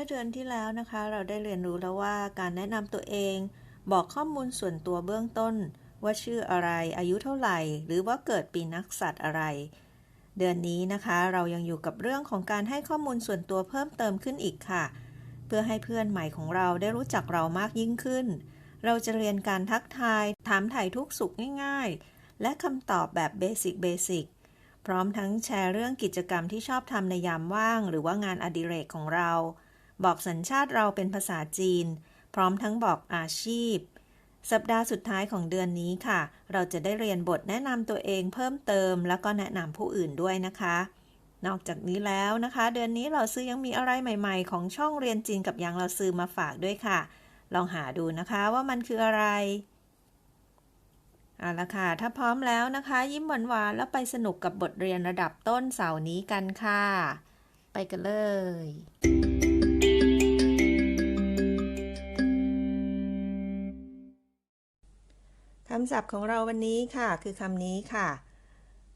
มื่อเดือนที่แล้วนะคะ เราได้เรียนรู้แล้วว่าการแนะนำตัวเอง บอกข้อมูลส่วนตัวเบื้องต้น ว่าชื่ออะไรอายุเท่าไหร่ หรือว่าเกิดปีนักสัตว์อะไร เดือนนี้นะคะเรายังอยู่กับเรื่องของการให้ข้อมูลส่วนตัวเพิ่มเติมขึ้นอีกค่ะ เพื่อให้เพื่อนใหม่ของเราได้รู้จักเรามากยิ่งขึ้น เราจะเรียนการทักทาย ถามถ่ายทุกสุขง่าย ๆ และคำตอบแบบเบสิกเบสิกพร้อมทั้งแชร์เรื่องกิจกรรมที่ชอบทำในยามว่าง หรือว่างานอดิเรกของเรา บอกสัญชาติเราเป็นภาษาจีน พร้อมทั้งบอกอาชีพ สัปดาห์สุดท้ายของเดือนนี้ค่ะ เราจะได้เรียนบทแนะนำตัวเองเพิ่มเติม แล้วก็แนะนำผู้อื่นด้วยนะคะ นอกจากนี้แล้วนะคะ เดือนนี้เราซื้อยังมีอะไรใหม่ ๆ ของช่องเรียนจีนกับยังเราซื้อมาฝากด้วยค่ะ ลองหาดูนะคะว่ามันคืออะไรเอาละค่ะ ถ้าพร้อมแล้วนะคะ ยิ้มหวานๆแล้วไปสนุกกับบทเรียนระดับต้นเสาร์นี้กันค่ะ ไปกันเลยำศัพท์ของเราวันนี้ค่ะ คือคำนี้ค่ะ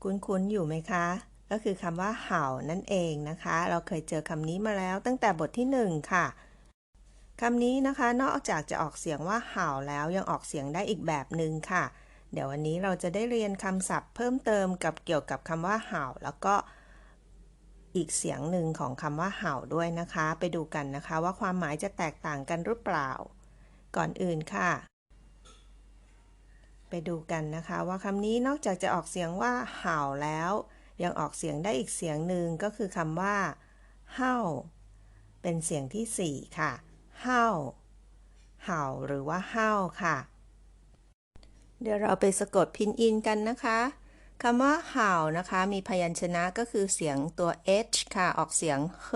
คุ้นๆอยู่ไหมคะ ก็คือคำว่าเห่านั่นเองนะคะ เราเคยเจอคำนี้มาแล้วตั้งแต่บทที่หนึ่งค่ะคำนี้นะคะ นอกจากจะออกเสียงว่าเห่าแล้วยังออกเสียงได้อีกแบบหนึ่งค่ะ เดี๋ยววันนี้เราจะได้เรียนคำศัพท์เพิ่มเติมกับเกี่ยวกับคำว่าเห่า แล้วก็อีกเสียงหนึ่งของคำว่าเห่าด้วยนะคะ ไปดูกันนะคะว่าความหมายจะแตกต่างกันหรือเปล่า ก่อนอื่นค่ะ ไปดูกันนะคะว่าคำนี้นอกจากจะออกเสียงว่าเห่าแล้ว ยังออกเสียงได้อีกเสียงหนึ่งก็คือคำว่าเห่าเป็นเสียงที่สี่ค่ะเห่าเห่าหรือว่าเห่าค่ะ เดี๋ยวเราไปสะกดพินอินกันนะคะคำว่าเห่านะคะ มีพยัญชนะก็คือเสียงตัว h ค่ะ ออกเสียงเฮ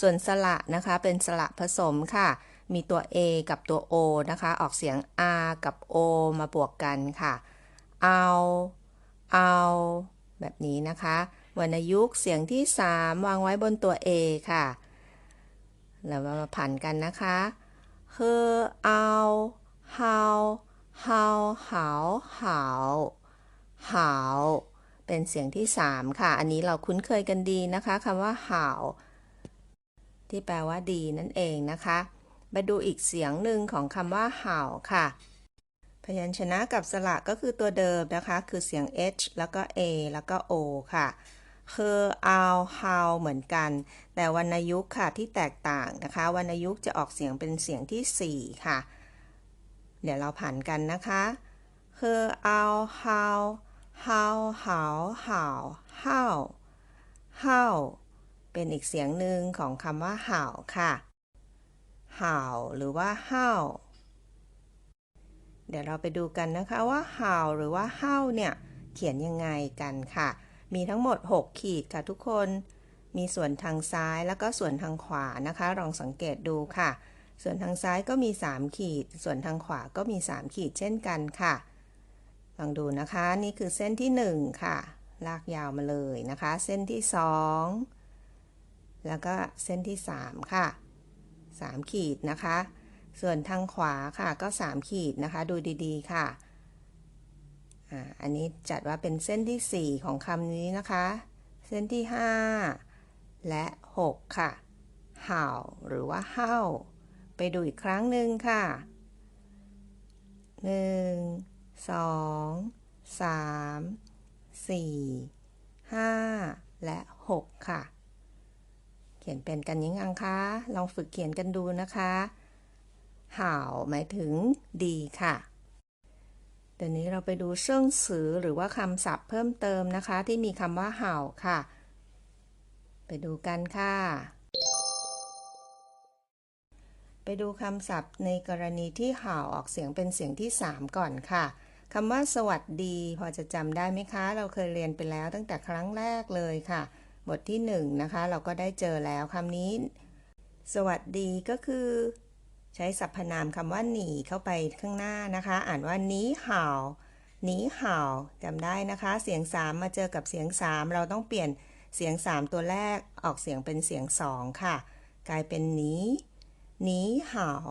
ส่วนสระนะคะ เป็นสระผสมค่ะ มีตัว a กับตัว o นะคะ ออกเสียง r กับ o มาบวกกันค่ะ เอา เอา แบบนี้นะคะ วรรณยุกต์เสียงที่ 3 วางไว้บนตัว a ค่ะ แล้วมาผันกันนะคะเฮอเอาเฮาเฮาเหาเหาเหาเป็นเสียงที่ 3 ค่ะ อันนี้เราคุ้นเคยกันดีนะคะคำว่าเหาที่แปลว่าดีนั่นเองนะคะ มาดูอีกเสียงหนึ่งของคำว่าเห่าค่ะ พยัญชนะกับสระก็คือตัวเดิมนะคะ คือเสียง h แล้วก็ a แล้วก็ o ค่ะเคอเอาเฮาเหมือนกัน แต่วรรณยุกต์ค่ะที่แตกต่างนะคะ วรรณยุกต์จะออกเสียงเป็นเสียงที่ 4 ค่ะ เดี๋ยวเราผ่านกันนะคะเคอเอาเฮาเฮาเหาเหาเฮาเฮาเป็นอีกเสียงหนึ่งของคำว่าเห่าค่ะ เห่าหรือว่าเห่าเดี๋ยวเราไปดูกันนะคะว่าเห่าหรือว่าเห่าเนี่ย เขียนยังไงกันค่ะ มีทั้งหมด 6 ขีดค่ะทุกคน มีส่วนทางซ้ายแล้วก็ส่วนทางขวานะคะ ลองสังเกตดูค่ะ ส่วนทางซ้ายก็มี 3 ขีด ส่วนทางขวาก็มี 3 ขีดเช่นกันค่ะ ลองดูนะคะ นี่คือเส้นที่ 1 ค่ะ ลากยาวมาเลยนะคะ เส้นที่ 2 แล้วก็เส้นที่ 3 ค่ะ 3 ขีดนะคะ ส่วนทางขวาค่ะก็ 3 ขีดนะคะดูดีๆค่ะอันนี้จัดว่าเป็นเส้นที่ 4 ของคำนี้นะคะ เส้นที่ 5 และ 6 ค่ะเห่าหรือว่าเห่าไปดูอีกครั้งหนึ่งค่ะ1สองสามสี่ห้าและหกค่ะ ขียนเป็นกันยังยังคะ ลองฝึกเขียนกันดูนะคะห่าวหมายถึงดีค่ะ เดี๋ยวนี้เราไปดูเชื่องสือหรือว่าคำศัพท์เพิ่มเติมนะคะ ที่มีคำว่าห่าวค่ะ ไปดูกันค่ะ ไปดูคำศัพท์ในกรณีที่ห่าวออกเสียงเป็นเสียงที่ 3 ก่อนค่ะคำว่าสวัสดี พอจะจำได้ไหมคะ เราเคยเรียนไปแล้วตั้งแต่ครั้งแรกเลยค่ะ บทที่1นะคะเราก็ได้เจอแล้วคำนี้ สวัสดีก็คือ ใช้สรรพนามคำว่าหนีเข้าไปข้างหน้านะคะ อ่านว่านี้ห่าวนี้ห่าวจำได้นะคะ เสียง 3 มาเจอกับเสียง 3 เราต้องเปลี่ยนเสียง 3 ตัวแรกออกเสียงเป็นเสียง 2 ค่ะ กลายเป็นนี้นี้ห่าว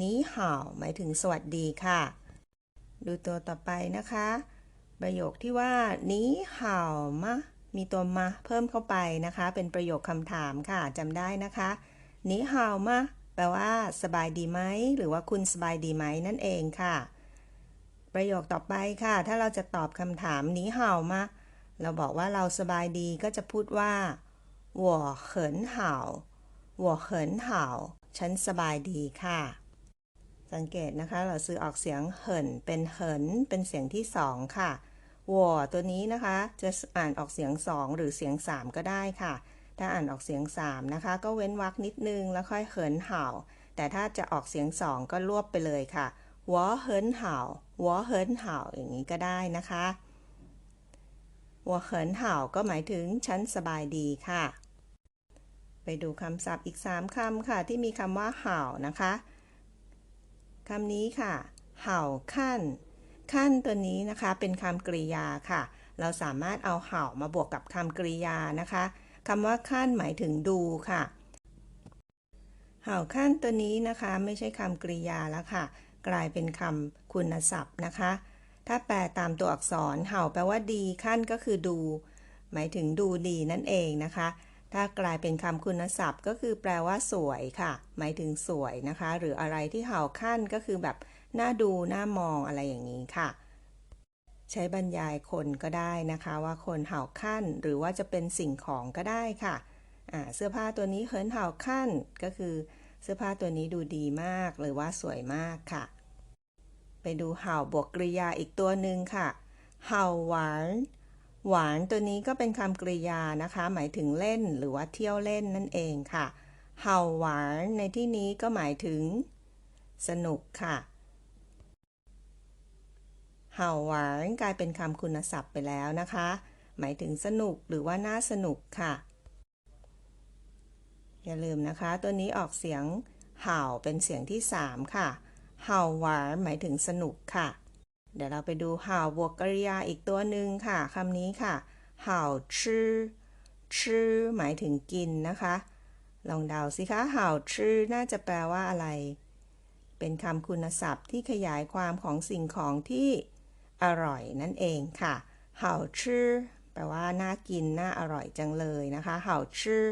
นี้ห่าวหมายถึงสวัสดีค่ะ ดูตัวต่อไปนะคะ ประโยคที่ว่านี้ห่าวมะ มีตัวมาเพิ่มเข้าไปนะคะ เป็นประโยคคำถามค่ะจำได้นะคะนิฮาวมาแปลว่า สบายดีไหม หรือว่าคุณสบายดีไหมนั่นเองค่ะ ประโยคต่อไปค่ะ ถ้าเราจะตอบคำถามนิฮาวมาเราบอกว่าเราสบายดีก็จะพูดว่าหัวเขินห่าหัวเขินห่าฉันสบายดีค่ะ สังเกตนะคะ เราซื้อออกเสียงเหินเป็นเหินเป็นเสียงที่สองค่ะ วอตัวนี้นะคะ จะอ่านออกเสียงสองหรือเสียงสามก็ได้ค่ะ ถ้าอ่านออกเสียงสามนะคะ ก็เว้นวรรคนิดนึงแล้วค่อยเหินเห่า แต่ถ้าจะออกเสียงสองก็รวบไปเลยค่ะวอเหินเห่าวอเหินเห่าอย่างนี้ก็ได้นะคะวอเหินเห่าก็หมายถึงฉันสบายดีค่ะ ไปดูคำศัพท์อีก 3คำค่ะ ที่มีคำว่าเห่านะคะคำนี้ค่ะ เห่าขั้น ขั้นตัวนี้นะคะเป็นคำกริยาค่ะ เราสามารถเอาเห่ามาบวกกับคำกริยานะคะคำว่าขั้นหมายถึงดูค่ะ เห่าขั้นตัวนี้นะคะไม่ใช่คำกริยาแล้วค่ะ กลายเป็นคำคุณศัพท์นะคะ ถ้าแปลตามตัวอักษรเห่าแปลว่าดีขั้นก็คือดู หมายถึงดูดีนั่นเองนะคะ ถ้ากลายเป็นคำคุณศัพท์ ก็คือแปลว่าสวยค่ะ หมายถึงสวยนะคะ หรืออะไรที่เห่าขั้นก็คือแบบ น่าดูน่ามองอะไรอย่างนี้ค่ะ ใช้บรรยายคนก็ได้นะคะ ว่าคนเห่าขั้นหรือว่าจะเป็นสิ่งของก็ได้ค่ะเสื้อผ้าตัวนี้เหินเห่าขั้นก็คือเสื้อผ้าตัวนี้ดูดีมากหรือว่าสวยมากค่ะ ไปดูเห่าบวกกริยาอีกตัวหนึ่งค่ะ เห่าหวานหวานตัวนี้ก็เป็นคำกริยานะคะ หมายถึงเล่นหรือว่าเที่ยวเล่นนั่นเองค่ะ เห่าหวานในที่นี้ก็หมายถึง สนุกค่ะ เห่าหวานกลายเป็นคำคุณศัพท์ไปแล้วนะคะ หมายถึงสนุกหรือว่าน่าสนุกค่ะ อย่าลืมนะคะ ตัวนี้ออกเสียงเห่าเป็นเสียงที่ 3 ค่ะ เห่าหวานหมายถึงสนุกค่ะ เดี๋ยวเราไปดูเห่าบวกกริยาอีกตัวหนึ่งค่ะคำนี้ค่ะ เห่าชื่อชื่อหมายถึงกินนะคะ ลองเดาสิคะเห่าชื่อน่าจะแปลว่าอะไรเป็นคำคุณศัพท์ที่ขยายความของสิ่งของที่ อร่อยนั่นเองค่ะเห่าชื่อแปลว่าน่ากินน่าอร่อยจังเลยนะคะเห่าชื่อ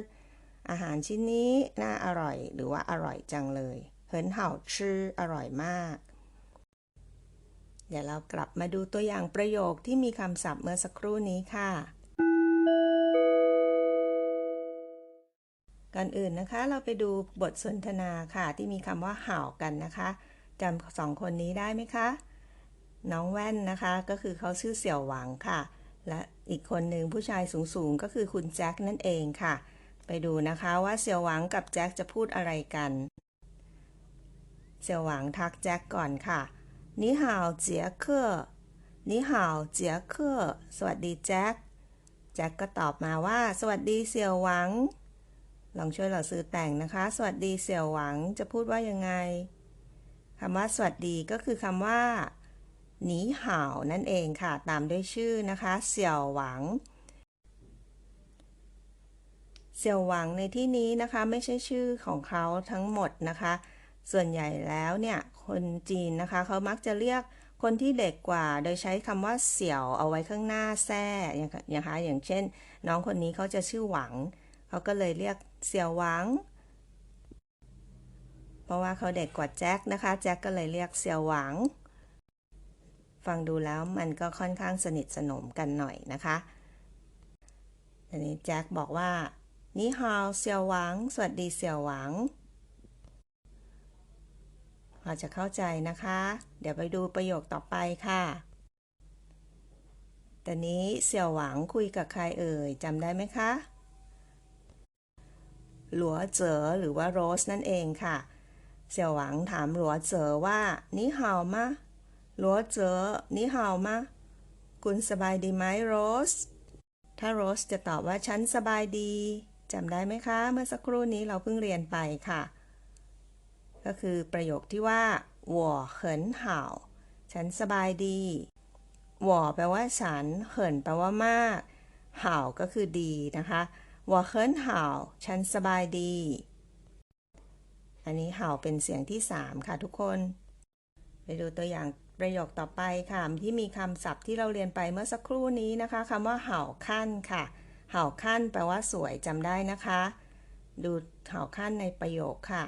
อาหารชิ้นนี้น่าอร่อยหรือว่าอร่อยจังเลยเหินเห่าชื่ออร่อยมาก เดี๋ยวเรากลับมาดูตัวอย่างประโยคที่มีคำศัพท์เมื่อสักครู่นี้ค่ะก่อนอื่นนะคะเราไปดูบทสนทนาค่ะที่มีคำว่าเห่ากันนะคะจำสองคนนี้ได้ไหมคะ น้องแว่นนะคะก็คือเขาชื่อเสี่ยวหวังค่ะ และอีกคนหนึ่งผู้ชายสูงๆ ก็คือคุณแจ็คนั่นเองค่ะ ไปดูนะคะว่าเสี่ยวหวังกับแจ็คจะพูดอะไรกัน เสี่ยวหวังทักแจ็คก่อนค่ะนิฮาวเจียเคอร์นิฮาวเจียเคอร์สวัสดีแจ็คแจ็คก็ตอบมาว่า สวัสดีเสี่ยวหวัง ลองช่วยเราซื้อแต่งนะคะ สวัสดีเสี่ยวหวังจะพูดว่ายังไงคำว่าสวัสดีก็คือคำว่า หนีห่าวนั่นเองค่ะ ตามด้วยชื่อนะคะเสี่ยวหวัง เสี่ยวหวังในที่นี้นะคะไม่ใช่ชื่อของเขาทั้งหมดนะคะ ส่วนใหญ่แล้วเนี่ยคนจีนนะคะเขามักจะเรียกคนที่เด็กกว่า โดยใช้คำว่าเสี่ยวเอาไว้ข้างหน้าแท้นะคะอย่างเช่น น้องคนนี้เขาจะชื่อหวัง เขาก็เลยเรียกเสี่ยวหวัง เพราะว่าเขาเด็กกว่าแจ็คนะคะ แจ็คก็เลยเรียกเสี่ยวหวัง ฟังดูแล้วมันก็ค่อนข้างสนิทสนมกันหน่อยนะคะอันนี้แจ็คบอกว่านี่ฮาวเสี่ยวหวัง สวัสดีเสี่ยวหวังพอจะเข้าใจนะคะ เดี๋ยวไปดูประโยคต่อไปค่ะตอนนี้เสี่ยวหวังคุยกับใครเอ่ยจำได้ไหมคะหลัวเจ๋อหรือว่าโรสนั่นเองค่ะ เสี่ยวหวังถามหลัวเจ๋อว่านี่ฮาวมะ หลัวเจ๋อนี่ห่าวมาคุณสบายดีไหมโรส ถ้าโรสจะตอบว่าฉันสบายดีจำได้ไหมคะ เมื่อสักครู่นี้เราเพิ่งเรียนไปค่ะ ก็คือประโยคที่ว่าหัวเขินห่าฉันสบายดีหัวแปลว่าฉันเขินแปลว่ามากห่าก็คือดีนะคะหัวเขินห่าฉันสบายดี อันนี้ห่าเป็นเสียงที่สามค่ะทุกคน ไปดูตัวอย่าง ประโยคต่อไปค่ะ ที่มีคำศัพท์ที่เราเรียนไปเมื่อสักครู่นี้นะคะคำว่าเห่าขั้นค่ะ เห่าขั้นแปลว่าสวยจำได้นะคะ ดูเห่าขั้นในประโยคค่ะ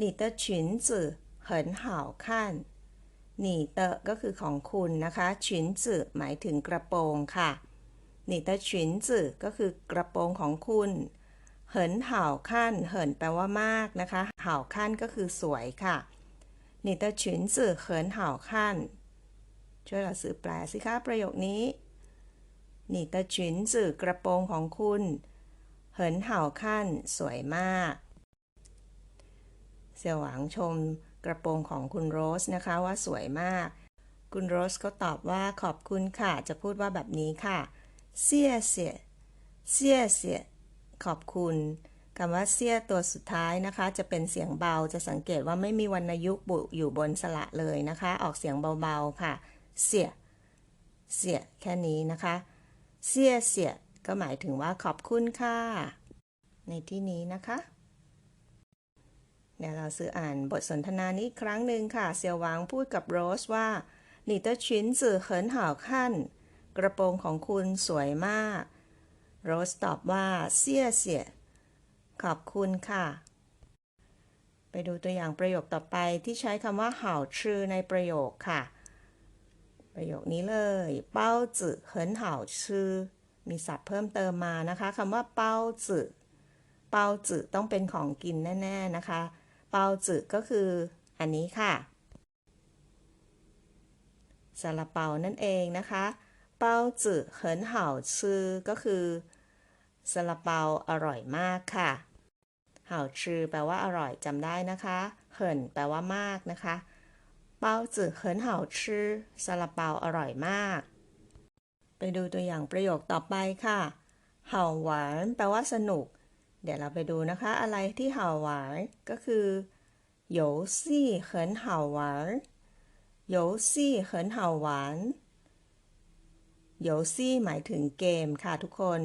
你的裙子很好看你的ก็คือของคุณนะคะ裙子หมายถึงกระโปรงค่ะ你的裙子ก็คือกระโปรงของคุณเหินเห่าขั้นเหินแปลว่ามากนะคะเห่าขั้นก็คือสวยค่ะ 你的裙子很好看ช่วยเราซื้อแปลสิคะประโยคนี้你的裙子กระโปรงของคุณเหินเห่าขั้นสวยมาก เสี่ยวหวังชมกระโปรงของคุณโรสนะคะว่าสวยมาก คุณโรสก็ตอบว่าขอบคุณค่ะ จะพูดว่าแบบนี้ค่ะเสียเสียเสียเสียขอบคุณ คำว่าเสี้ยตัวสุดท้ายนะคะ จะเป็นเสียงเบาจะสังเกตว่าไม่มีวรรณยุกต์บุอยู่บนสระเลยนะคะ ออกเสียงเบาๆค่ะ เสียเสียแค่นี้นะคะ เสียเสียก็หมายถึงว่าขอบคุณค่ะ ในที่นี้นะคะเดี๋ยวเราซื้ออ่านบทสนทนานี้ครั้งหนึ่งค่ะ เซียวหวางพูดกับโรสว่าหนีเตอร์ชินสื่อเขินห่าขั้น กระโปรงของคุณสวยมาก โรสตอบว่าเสียเสีย ขอบคุณค่ะ ไปดูตัวอย่างประโยคต่อไปที่ใช้คำว่าเห่าชื่อในประโยคค่ะ ประโยคนี้เลยเป้าจื่อเหินเห่าชื่อมีศัพท์เพิ่มเติมมานะคะคำว่าเป้าจื่อเป้าจื่อต้องเป็นของกินแน่ ๆ นะคะ เป้าจื่อก็คืออันนี้ค่ะซาลาเปานั่นเองนะคะ เป้าจื่อเหินเห่าชื่อก็คือซาลาเปาอร่อยมากค่ะ เห่าชื่อแปลว่าอร่อยจำได้นะคะเหินแปลว่ามากนะคะ เป้าจื่อเหินเห่าชื่อซาลาเปาอร่อยมาก ไปดูตัวอย่างประโยคต่อไปค่ะ เห่าหวานแปลว่าสนุก เดี๋ยวเราไปดูนะคะ อะไรที่เห่าหวานก็คือ游戏很好玩游戏很好玩游戏หมายถึงเกมค่ะทุกคน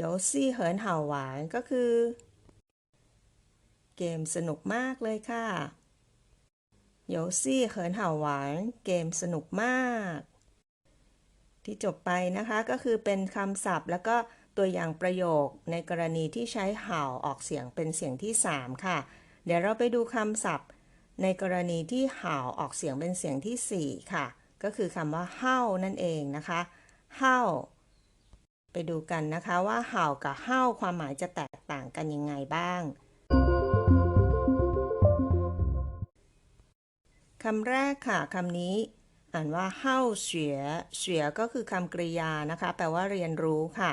游戏很好玩ก็คือ เกมสนุกมากเลยค่ะโยซี่เขินเห่าหวานเกมสนุกมาก ที่จบไปนะคะก็คือเป็นคำศัพท์แล้วก็ตัวอย่างประโยคในกรณีที่ใช้เห่าออกเสียงเป็นเสียงที่ 3 ค่ะ เดี๋ยวเราไปดูคำศัพท์ ในกรณีที่เห่าออกเสียงเป็นเสียงที่ 4 ค่ะ ก็คือคำว่าเห่านั่นเองนะคะเห่าไปดูกันนะคะว่าเห่ากับเห่าความหมายจะแตกต่างกันยังไงบ้าง คำแรกค่ะคำนี้ อ่านว่าเห่าเฉียเฉียก็คือคำกริยานะคะ แปลว่าเรียนรู้ค่ะ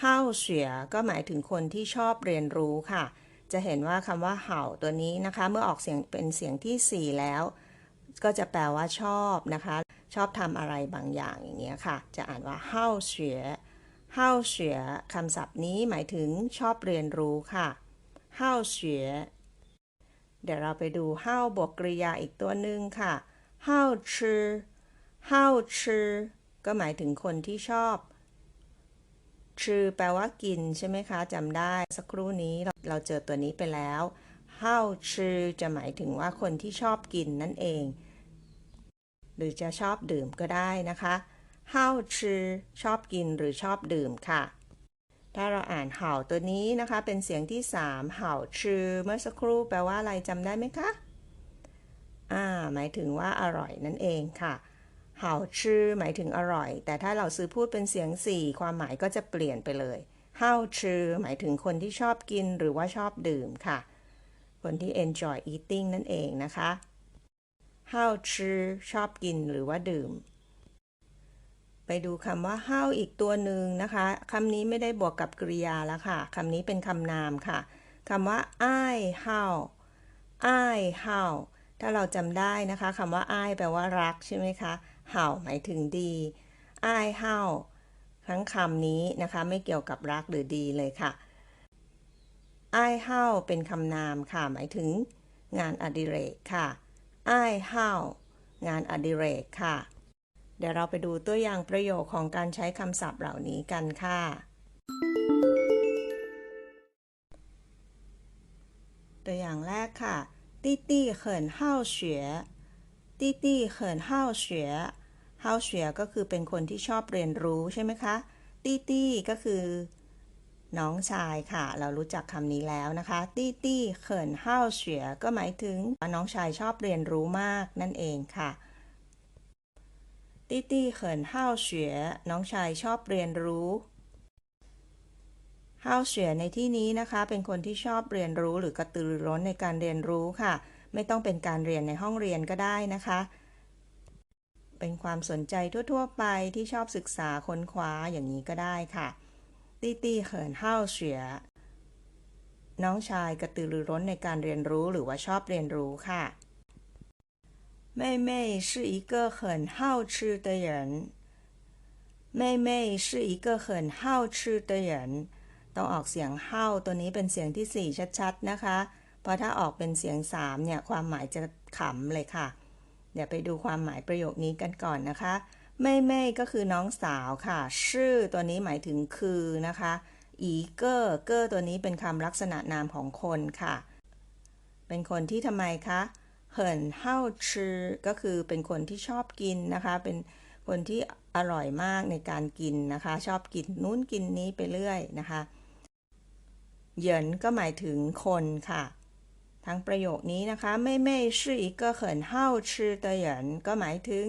เห่าเฉียก็หมายถึงคนที่ชอบเรียนรู้ค่ะ จะเห็นว่าคำว่าเห่าตัวนี้นะคะ เมื่อออกเสียงเป็นเสียงที่ 4 แล้ว ก็จะแปลว่าชอบนะคะ ชอบทำอะไรบางอย่างอย่างเงี้ยค่ะ จะอ่านว่าเห่าเฉียเฮาเฉียคำศัพท์นี้หมายถึงชอบเรียนรู้ค่ะเฮาเฉีย เดี๋ยวเราไปดูเฮาบวกกริยาอีกตัวหนึ่งค่ะเฮาชื่อเฮาชื่อก็หมายถึงคนที่ชอบชื่อแปลว่ากินใช่ไหมคะจำได้สักครู่นี้เราเราเจอตัวนี้ไปแล้วเฮาชื่อจะหมายถึงว่าคนที่ชอบกินนั่นเอง หรือจะชอบดื่มก็ได้นะคะเห่าชื่อชอบกินหรือชอบดื่มค่ะ ถ้าเราอ่านเห่าตัวนี้นะคะ เป็นเสียงที่ 3 เห่าชื่อเมื่อสักครู่แปลว่าอะไรจำได้ไหมคะอ่าหมายถึงว่าอร่อยนั่นเองค่ะเห่าชื่อหมายถึงอร่อย แต่ถ้าเราซื้อพูดเป็นเสียงสี่ความหมายก็จะเปลี่ยนไปเลยเห่าชื่อหมายถึงคนที่ชอบกินหรือว่าชอบดื่มค่ะ คนที่ enjoy eating นั่นเองนะคะเห่าชื่อชอบกินหรือว่าดื่ม ไปดูคำว่าเห่าอีกตัวหนึ่งนะคะคำนี้ไม่ได้บวกกับกริยาแล้วค่ะคำนี้เป็นคำนามค่ะคำว่าอ้ายเห่าอ้ายเห่าถ้าเราจำได้นะคะคำว่าอ้ายแปลว่ารักใช่ไหมคะเห่าหมายถึงดีอ้ายเห่าทั้งคำนี้นะคะไม่เกี่ยวกับรักหรือดีเลยค่ะอ้ายเห่าเป็นคำนามค่ะ หมายถึงงานอดิเรกค่ะอ้ายเห่างานอดิเรกค่ะ เดี๋ยวเราไปดูตัวอย่างประโยคของการใช้คำศัพท์เหล่านี้กันค่ะ ตัวอย่างแรกค่ะตี้ตี้เขินห้าเสียตี้ตี้เขินห้าเสียห้าเสียก็คือเป็นคนที่ชอบเรียนรู้ใช่ไหมคะตี้ตี้ก็คือน้องชายค่ะ เรารู้จักคำนี้แล้วนะคะ ตี้ตี้เขินห้าเสียก็หมายถึงน้องชายชอบเรียนรู้มากนั่นเองค่ะ ตี้ตี้เขินห้าวเฉียน้องชายชอบเรียนรู้ห้าวเฉียในที่นี้นะคะ เป็นคนที่ชอบเรียนรู้หรือกระตือรือร้นในการเรียนรู้ค่ะ ไม่ต้องเป็นการเรียนในห้องเรียนก็ได้นะคะ เป็นความสนใจทั่ว ๆ ไปที่ชอบศึกษาค้นคว้าอย่างนี้ก็ได้ค่ะตี้ตี้เขินห้าวเฉียน้องชายกระตือรือร้นในการเรียนรู้หรือว่าชอบเรียนรู้ค่ะ 妹妹是一个很好吃的人妹妹是一个很好吃的人ต้องออกเสียงเฮ้าตัวนี้เป็นเสียงที่ 4 ชัดๆนะคะ เพราะถ้าออกเป็นเสียง 3 เนี่ย ความหมายจะขำเลยค่ะ เดี๋ยวไปดูความหมายประโยคนี้กันก่อนนะคะเม่เม่ก็คือน้องสาวค่ะ ชื่อตัวนี้หมายถึงคือนะคะ อีเกอร์เกอร์ตัวนี้เป็นคำลักษณะนามของคนค่ะ เป็นคนที่ทำไมคะ เหินเฮาชื่อก็คือเป็นคนที่ชอบกินนะคะ เป็นคนที่อร่อยมากในการกินนะคะ ชอบกินนู้นกินนี้ไปเรื่อยนะคะเหยินก็หมายถึงคนค่ะ ทั้งประโยคนี้นะคะไม่ไม่ชื่ออีกก็เขินเฮาชื่อเตยเหยินก็หมายถึง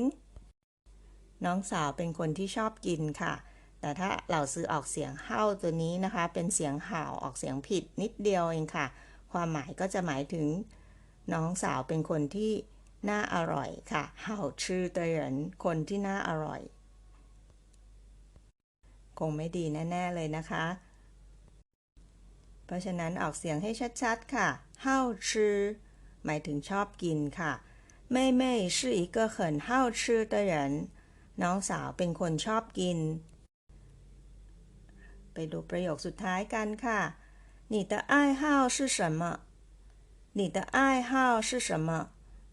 น้องสาวเป็นคนที่ชอบกินค่ะ แต่ถ้าเราซื้อออกเสียงเฮาตัวนี้นะคะ เป็นเสียงห่าวออกเสียงผิดนิดเดียวเองค่ะ ความหมายก็จะหมายถึง น้องสาวเป็นคนที่น่าอร่อยค่ะเห่าชื่อเตยนคนที่น่าอร่อย คงไม่ดีแน่ ๆ เลยนะคะเพราะฉะนั้นออกเสียงให้ชัดๆ ค่ะเฮาชื่อหมายถึงชอบกินค่ะ妹妹是一个很好吃的人น้องสาวเป็นคนชอบกิน ไปดูประโยคสุดท้ายกันค่ะ你的爱好是什么 你的爱好是什么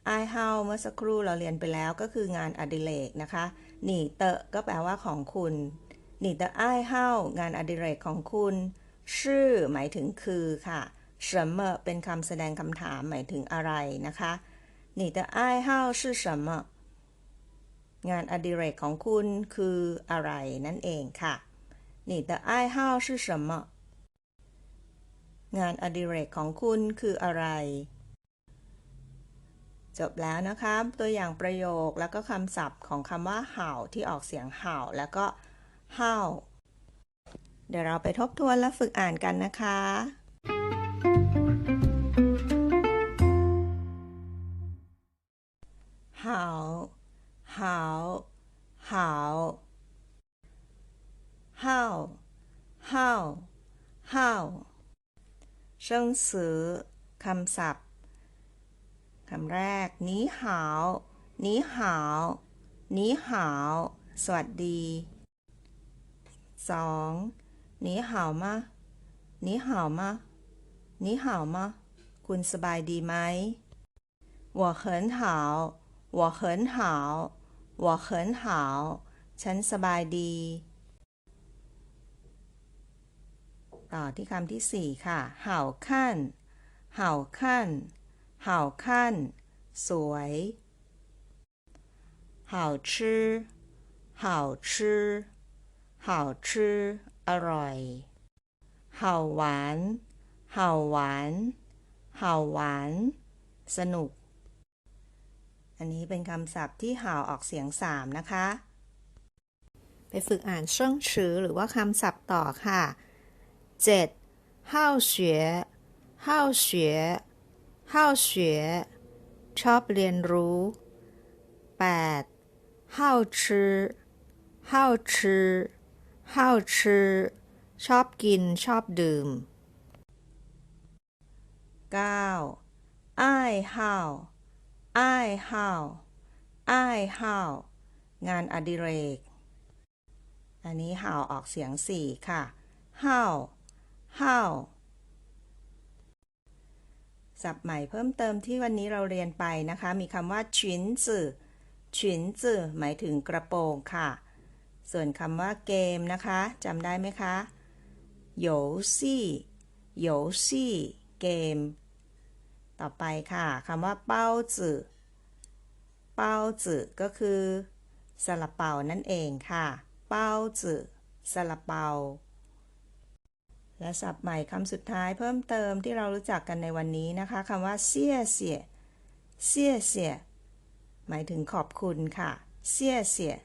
爱好เมื่อสักครู่เราเรียนไปแล้วก็คืองานอดิเรกนะคะหนีเตะก็แปลว่าของคุณหนีเตะไอ้เฮางานอดิเรกของคุณชื่อหมายถึงคือค่ะ什么เป็นคำแสดงคำถามหมายถึงอะไรนะคะ你的爱好是什么งานอดิเรกของคุณคืออะไรนั่นเองค่ะ你的爱好是什么 งานอดิเรกของคุณคืออะไร จบแล้วนะคะตัวอย่างประโยคแล้วก็คำศัพท์ของคำว่าเห่าที่ออกเสียงเห่าแล้วก็เห่าเดี๋ยวเราไปทบทวนและฝึกอ่านกันนะคะเห่าเห่าเห่าเห่าเห่า 好好好生词คำศัพท์คำแรกนี้หาวนี้หาวนี้หาวสวัสดีสอง你好吗你好吗你好吗คุณสบายดีไหม我很好我很好我很好ฉันสบายดี ต่อที่คำที่ 4 ค่ะเห่าขั้นเห่าขั้นเห่าขั้นสวยเห่าชื่อเห่าชื่อเห่าชื่ออร่อยเห่าหวานเห่าหวานเห่าหวาน สนุก อันนี้เป็นคำศัพท์ที่เห่าออกเสียงสามนะคะ ไปฝึกอ่านเชิงชื่อหรือว่าคำศัพท์ต่อค่ะ 7. ห้าวเฉวห้าวเฉวห้าวเฉวชอบเรียนรู้ 8. ห้าวชื่อห้าวชื่อห้าวชื่อชอบกินชอบดื่ม 9. อ้ายห้าวอ้ายห้าวอ้ายห้าวงานอดิเรก อันนี้ห่าวออกเสียงสี่ค่ะห้าว ห้าวศัพท์ใหม่เพิ่มเติมที่วันนี้เราเรียนไปนะคะ มีคำว่าฉินจื่อฉินจื่อหมายถึงกระโปรงค่ะ ส่วนคำว่าเกมนะคะจำได้ไหมคะโยซี่โยซี่เกม ต่อไปค่ะคำว่าเป้าจื่อเป้าจื่อก็คือซาลาเปานั่นเองค่ะ เป้าจื่อซาลาเปา และศัพท์ใหม่คำสุดท้ายเพิ่มเติมที่เรารู้จักกันในวันนี้นะคะคำว่าเสี่ยเสี่ยเสี่ยเสี่ยหมายถึงขอบคุณค่ะเสี่ยเสี่ย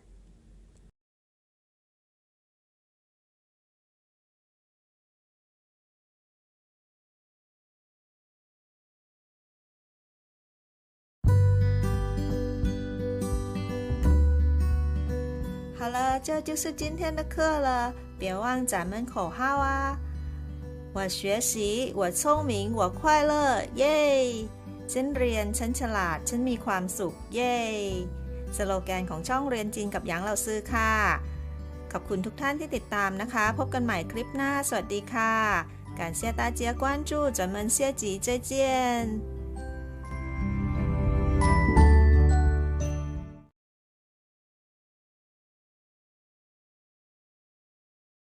好了，这就是今天的课了，别忘咱们口号啊！ 我学习，我聪明，我快乐，耶！ฉันเรียน ฉันฉลาด ฉันมีความสุข เย้ สโลแกนของช่องเรียนจีนกับหยางเราซื้อค่ะ ขอบคุณทุกท่านที่ติดตามนะคะ พบกันใหม่คลิปหน้า สวัสดีค่ะ感谢大家关注咱们下集再见